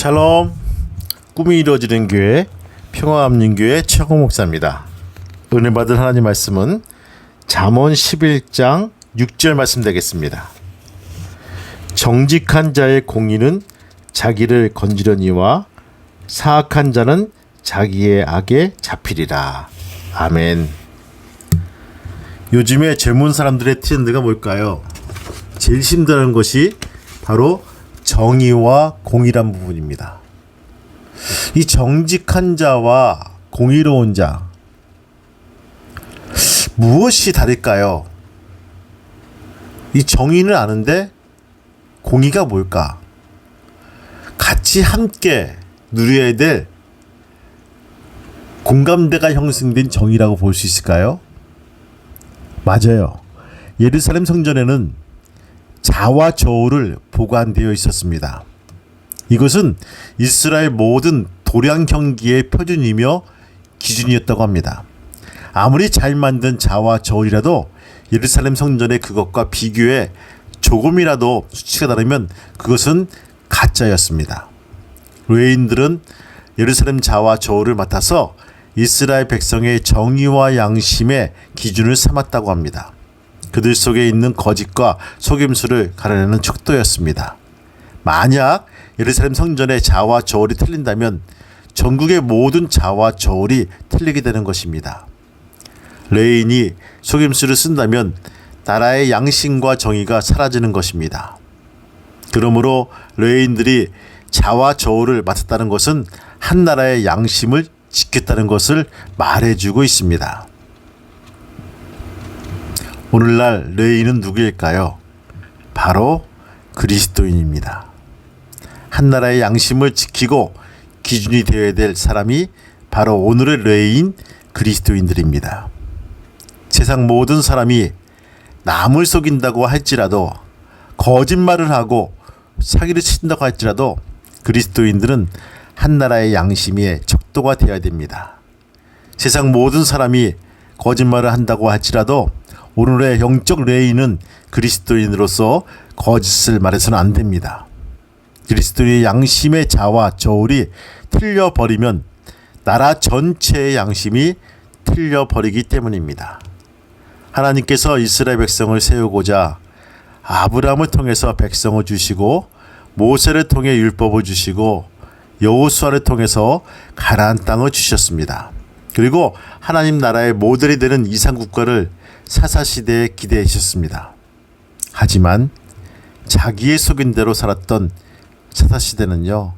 샬롬 꿈이 이루어지는 교회 평화암림교회 최고 목사입니다. 은혜 받은 하나님 말씀은 잠언 11장 6절 말씀 되겠습니다. 정직한 자의 공의는 자기를 건지려니와 사악한 자는 자기의 악에 잡히리라. 아멘. 요즘에 젊은 사람들의 트렌드가 뭘까요? 제일 힘들어하는 것이 바로 정의와 공의란 부분입니다. 이 정직한 자와 공의로운 자 무엇이 다를까요? 이 정의는 아는데 공의가 뭘까? 같이 함께 누려야 될 공감대가 형성된 정의라고 볼 수 있을까요? 맞아요. 예루살렘 성전에는 자와 저울을 보관되어 있었습니다. 이것은 이스라엘 모든 도량 경기의 표준이며 기준이었다고 합니다. 아무리 잘 만든 자와 저울이라도 예루살렘 성전의 그것과 비교해 조금이라도 수치가 다르면 그것은 가짜였습니다. 레인들은 예루살렘 자와 저울을 맡아서 이스라엘 백성의 정의와 양심의 기준을 삼았다고 합니다. 그들 속에 있는 거짓과 속임수를 가려내는 척도였습니다. 만약 예루살렘 성전의 자와 저울이 틀린다면 전국의 모든 자와 저울이 틀리게 되는 것입니다. 레인이 속임수를 쓴다면 나라의 양심과 정의가 사라지는 것입니다. 그러므로 레인들이 자와 저울을 맡았다는 것은 한 나라의 양심을 지켰다는 것을 말해주고 있습니다. 오늘날 레인은 누구일까요? 바로 그리스도인입니다. 한 나라의 양심을 지키고 기준이 되어야 될 사람이 바로 오늘의 레인 그리스도인들입니다. 세상 모든 사람이 남을 속인다고 할지라도 거짓말을 하고 사기를 친다고 할지라도 그리스도인들은 한 나라의 양심의 척도가 되어야 됩니다. 세상 모든 사람이 거짓말을 한다고 할지라도 오늘의 영적 레인은 그리스도인으로서 거짓을 말해서는 안 됩니다. 그리스도의 양심의 자와 저울이 틀려버리면 나라 전체의 양심이 틀려버리기 때문입니다. 하나님께서 이스라엘 백성을 세우고자 아브라함을 통해서 백성을 주시고 모세를 통해 율법을 주시고 여호수아를 통해서 가나안 땅을 주셨습니다. 그리고 하나님 나라의 모델이 되는 이상 국가를 사사 시대에 기대하셨습니다. 하지만 자기의 속인 대로 살았던 사사 시대는요.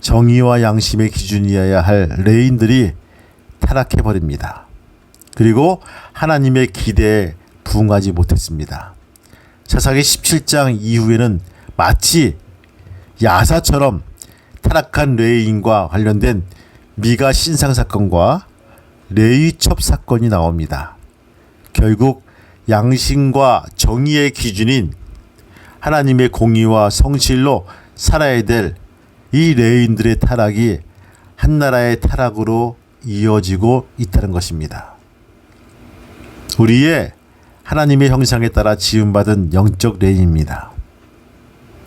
정의와 양심의 기준이어야 할 레인들이 타락해 버립니다. 그리고 하나님의 기대에 부응하지 못했습니다. 사사기 17장 이후에는 마치 야사처럼 타락한 레인과 관련된 미가 신상 사건과 레위첩 사건이 나옵니다. 결국 양심과 정의의 기준인 하나님의 공의와 성실로 살아야 될 이 레인들의 타락이 한 나라의 타락으로 이어지고 있다는 것입니다. 우리의 하나님의 형상에 따라 지음받은 영적 레인입니다.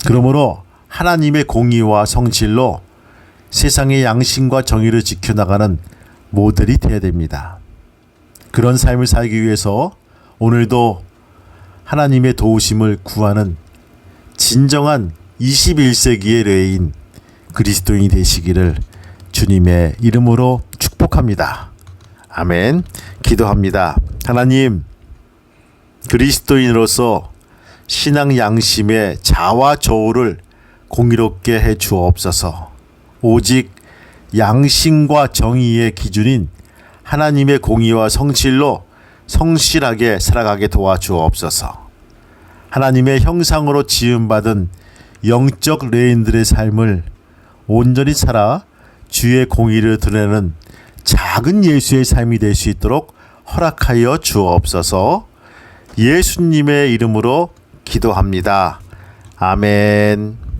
그러므로 하나님의 공의와 성실로 세상의 양심과 정의를 지켜나가는 모델이 되어야 됩니다. 그런 삶을 살기 위해서 오늘도 하나님의 도우심을 구하는 진정한 21세기의 레인 그리스도인이 되시기를 주님의 이름으로 축복합니다. 아멘. 기도합니다. 하나님, 그리스도인으로서 신앙 양심의 자와 저울을 공의롭게 해 주옵소서. 오직 양심과 정의의 기준인 하나님의 공의와 성실로 성실하게 살아가게 도와주옵소서. 하나님의 형상으로 지음받은 영적 레인들의 삶을 온전히 살아 주의 공의를 드러내는 작은 예수의 삶이 될 수 있도록 허락하여 주옵소서. 예수님의 이름으로 기도합니다. 아멘.